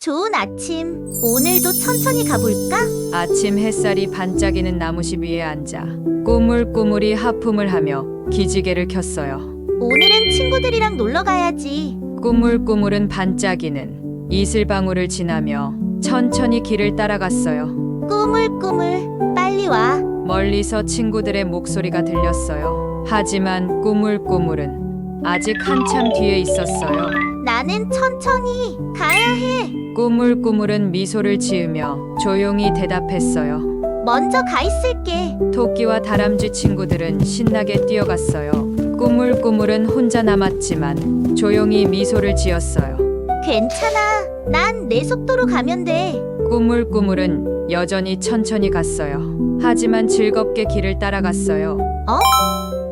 좋은 아침. 오늘도 천천히 가볼까? 아침 햇살이 반짝이는 나무숲 위에 앉아 꾸물꾸물이 하품을 하며 기지개를 켰어요. 오늘은 친구들이랑 놀러 가야지. 꾸물꾸물은 반짝이는 이슬방울을 지나며 천천히 길을 따라갔어요. 꾸물꾸물. 빨리 와. 멀리서 친구들의 목소리가 들렸어요. 하지만 꾸물꾸물은 아직 한참 뒤에 있었어요. 나는 천천히 가야 해. 꾸물꾸물은 미소를 지으며 조용히 대답했어요. 먼저 가 있을게. 토끼와 다람쥐 친구들은 신나게 뛰어갔어요. 꾸물꾸물은 혼자 남았지만 조용히 미소를 지었어요. 괜찮아. 난 내 속도로 가면 돼. 꾸물꾸물은 여전히 천천히 갔어요. 하지만 즐겁게 길을 따라갔어요.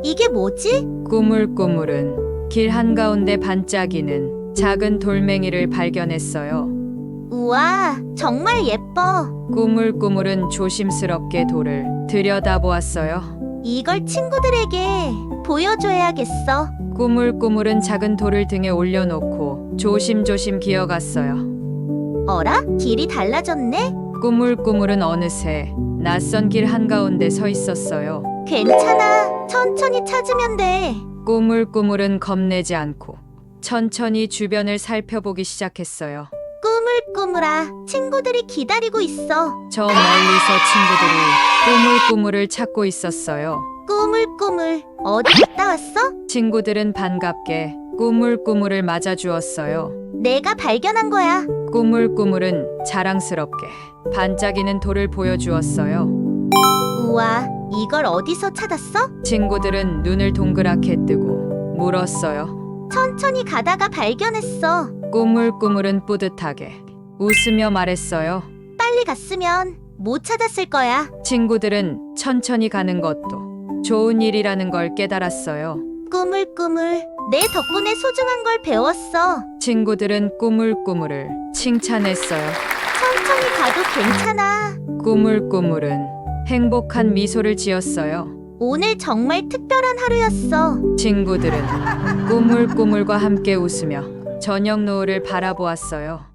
이게 뭐지? 꾸물꾸물은 길 한가운데 반짝이는 작은 돌멩이를 발견했어요. 우와, 정말 예뻐. 꾸물꾸물은 조심스럽게 돌을 들여다보았어요. 이걸 친구들에게 보여줘야겠어. 꾸물꾸물은 작은 돌을 등에 올려놓고 조심조심 기어갔어요. 어라? 길이 달라졌네? 꾸물꾸물은 어느새 낯선 길 한가운데 서 있었어요. 괜찮아. 천천히 찾으면 돼. 꾸물꾸물은 겁내지 않고 천천히 주변을 살펴보기 시작했어요. 꾸물꾸물아, 친구들이 기다리고 있어. 저 멀리서 친구들이 꾸물꾸물을 찾고 있었어요. 꾸물꾸물, 어디 갔다 왔어? 친구들은 반갑게 꾸물꾸물을 맞아주었어요. 내가 발견한 거야. 꾸물꾸물은 자랑스럽게 반짝이는 돌을 보여주었어요. 우와, 이걸 어디서 찾았어? 친구들은 눈을 동그랗게 뜨고 물었어요. 천천히 가다가 발견했어. 꾸물꾸물은 뿌듯하게 웃으며 말했어요. 빨리 갔으면 못 찾았을 거야. 친구들은 천천히 가는 것도 좋은 일이라는 걸 깨달았어요. 꾸물꾸물, 내 덕분에 소중한 걸 배웠어. 친구들은 꾸물꾸물을 칭찬했어요. 천천히 가도 괜찮아. 꾸물꾸물은 행복한 미소를 지었어요. 오늘 정말 특별한 하루였어. 친구들은 꾸물꾸물과 함께 웃으며 저녁 노을을 바라보았어요.